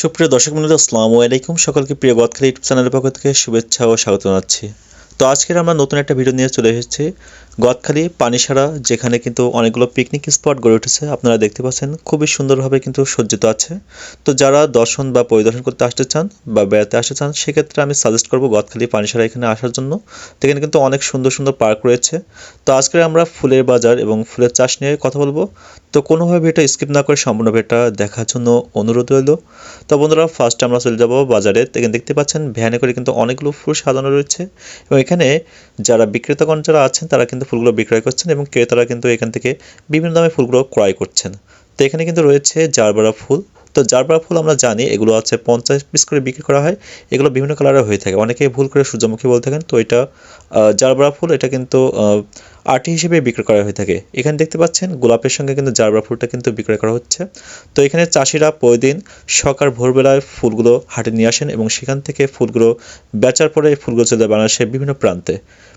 সুপ্রিয় দর্শক মন্ডলী, আসসালামু আলাইকুম। সকলকে প্রিয় গদখালি ইউটিউব চ্যানেলের পক্ষ থেকে শুভেচ্ছা ও স্বাগত জানাচ্ছি। তো আজকের আমরা নতুন একটা ভিডিও নিয়ে চলে এসেছি। গদখালি, পানিসারা, যেখানে কিন্তু অনেকগুলো পিকনিক স্পট গড়ে উঠেছে, আপনারা দেখতে পাচ্ছেন খুবই সুন্দরভাবে কিন্তু সজ্জিত আছে। তো যারা দর্শন বা পরিদর্শন করতে আসতে চান বা বেড়াতে আসতে চান, সেক্ষেত্রে আমি সাজেস্ট করব গদখালি, পানিসারা এখানে আসার জন্য। তো এখানে কিন্তু অনেক সুন্দর সুন্দর পার্ক রয়েছে। তো আজকে আমরা ফুলের বাজার এবং ফুলের চাষ নিয়ে কথা বলব। তো কোনোভাবে ভিডিওটা স্কিপ না করে সম্পূর্ণ ভিডিওটা দেখার জন্য অনুরোধ রইল। তো বন্ধুরা ফার্স্ট আমরা চলে যাব বাজারে। এখানে দেখতে পাচ্ছেন, ভ্যানে করে কিন্তু অনেকগুলো ফুল সাজানো রয়েছে। এবং এখানে যারা বিক্রেতাগণ যারা আছেন, তারা কিন্তু ফুলগুলো বিক্রয় করছেন এবং ক্রেতারা কিন্তু এখান থেকে বিভিন্ন দামে ফুলগুলো ক্রয় করছেন। তো এখানে কিন্তু রয়েছে জারবারা ফুল। তো জারবারা ফুল আমরা জানি এগুলো আছে পঞ্চাশ পিস করে বিক্রি করা হয় এগুলো বিভিন্ন কালারের হয়ে থাকে। অনেকে ভুল করে সূর্যমুখী বলে থাকেন তো এটা জারবারা ফুল এটা কিন্তু আহ, আটি হিসেবে বিক্রি করা হয়ে থাকে। এখানে দেখতে পাচ্ছেন গোলাপের সঙ্গে কিন্তু জারবারা ফুলটা কিন্তু বিক্রয় করা হচ্ছে। তো এখানে চাষিরা প্রতিদিন সকাল ভোরবেলায় ফুলগুলো হাটে নিয়ে আসেন এবং সেখান থেকে ফুলগুলো বেচার পরে এই ফুলগুলো চলে বাংলাদেশের বিভিন্ন প্রান্তে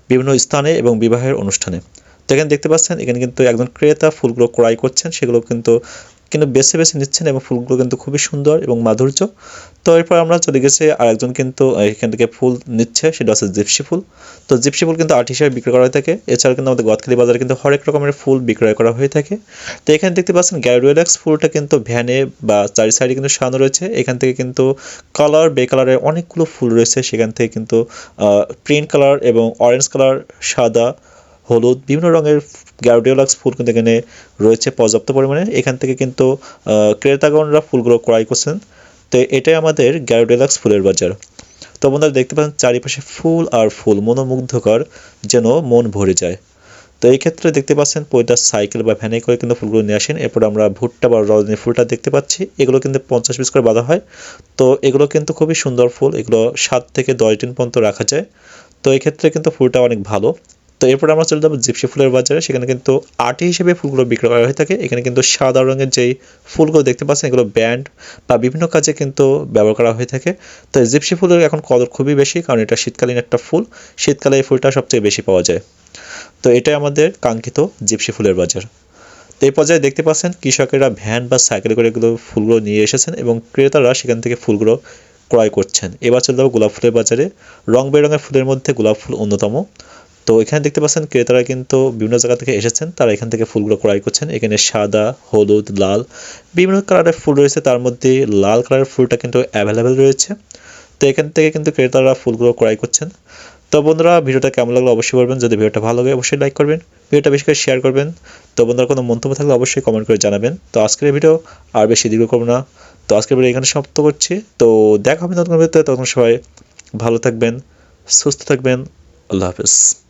বিভিন্ন স্থানে এবং বিবাহের অনুষ্ঠানে। তো এখানে দেখতে পাচ্ছেন এখানে কিন্তু একজন ক্রেতা ফুলগুলো ক্রয় করছেন সেগুলো কিন্তু কিন্তু বেছে বেছে নিচ্ছেন এবং ফুলগুলো কিন্তু খুবই সুন্দর এবং মাধুর্য। তো এরপর আমরা চলে গেছে আর একজন কিন্তু এখান থেকে ফুল নিচ্ছে, সেটা হচ্ছে জিপসি ফুল। তো জিপসি ফুল কিন্তু আর্ট হিসেবে বিক্রয় করা হয়ে থাকে। এছাড়া কিন্তু আমাদের গদখালি বাজারে কিন্তু হরেক রকমের ফুল বিক্রয় করা হয়ে থাকে। তো এখানে দেখতে পাচ্ছেন গ্যারোয়েলাক্স ফুলটা কিন্তু ভ্যানে বা চারি সাইডে কিন্তু সাজানো রয়েছে। এখান থেকে কিন্তু কালার, বে কালারের অনেকগুলো ফুল রয়েছে। সেখান থেকে কিন্তু প্রিন্ট কালার এবং অরেঞ্জ কালার, সাদা হলুদ, বিভিন্ন রঙের গ্যারোডিওলাক্স ফুল কিন্তু এখানে রয়েছে পর্যাপ্ত পরিমাণে। এখান থেকে কিন্তু ক্রেতাগণরা ফুলগুলো ক্রয় করছেন। তো এটাই আমাদের গ্যারোডিওলাক্স ফুলের বাজার। তো বন্ধুরা, দেখতে পাচ্ছেন চারিপাশে ফুল আর ফুল, মনোমুগ্ধকর যেন মন ভরে যায়। তো এই ক্ষেত্রে দেখতে পাচ্ছেন পয়টা সাইকেল বা ভ্যানে করে কিন্তু ফুলগুলো নিয়ে আসেন। এরপর আমরা ভুট্টা বা রজনী ফুলটা দেখতে পাচ্ছি। এগুলো কিন্তু পঞ্চাশ পিস করে বাঁধা হয়। তো এগুলো কিন্তু খুবই সুন্দর ফুল। এগুলো সাত থেকে দশ দিন পর্যন্ত রাখা যায়। তো এই ক্ষেত্রে কিন্তু ফুলটা অনেক ভালো। তো এরপর আমরা চলে যাব জিপসি ফুলের বাজারে। সেখানে কিন্তু আটি হিসেবে ফুলগুলো বিক্রি করা হয়ে থাকে। এখানে কিন্তু সাদা রঙের যেই ফুলগুলো দেখতে পাচ্ছেন, এগুলো ব্যান্ড বা বিভিন্ন কাজে কিন্তু ব্যবহার করা হয়ে থাকে। তো জিপসি ফুলের এখন কদর খুবই বেশি, কারণ এটা শীতকালীন একটা ফুল। শীতকালে এই ফুলটা সবচেয়ে বেশি পাওয়া যায়। তো এটাই আমাদের কাঙ্ক্ষিত জিপসি ফুলের বাজার। তো এই পর্যায়ে দেখতে পাচ্ছেন, কৃষকেরা ভ্যান বা সাইকেল করে এগুলো ফুলগুলো নিয়ে এসেছেন এবং ক্রেতারা সেখান থেকে ফুলগুলো ক্রয় করছেন। এবার চলে যাব গোলাপ ফুলের বাজারে। রং বেরঙের ফুলের মধ্যে গোলাপ ফুল অন্যতম। তো এখানে দেখতে পাচ্ছেন ক্রেতারা কিন্তু বিভিন্ন জায়গা থেকে এসেছেন। তারা এখান থেকে ফুলগুলো ক্রয় করছেন। এখানে সাদা, হলুদ, লাল বিভিন্ন কালারের ফুল রয়েছে। তার মধ্যে লাল কালারের ফুলটা কিন্তু অ্যাভেলেবেল রয়েছে। তো এখান থেকে কিন্তু ক্রেতারা ফুলগুলো ক্রয় করছেন। তো বন্ধুরা, ভিডিওটা কেমন লাগল অবশ্যই বলবেন। যদি ভিডিওটা ভালো লাগে, অবশ্যই লাইক করবেন। ভিডিওটা বেশি করে শেয়ার করবেন। তো বন্ধুরা, কোনো মন্তব্য থাকলে অবশ্যই কমেন্ট করে জানাবেন। তো আজকের ভিডিও আর বেশি দীর্ঘ করব না। তো আজকের ভিডিও এখানে সমাপ্ত করছি। তো দেখা হবে নতুন ভিডিওতে। তখন সবাই ভালো থাকবেন, সুস্থ থাকবেন। আল্লাহ হাফেজ।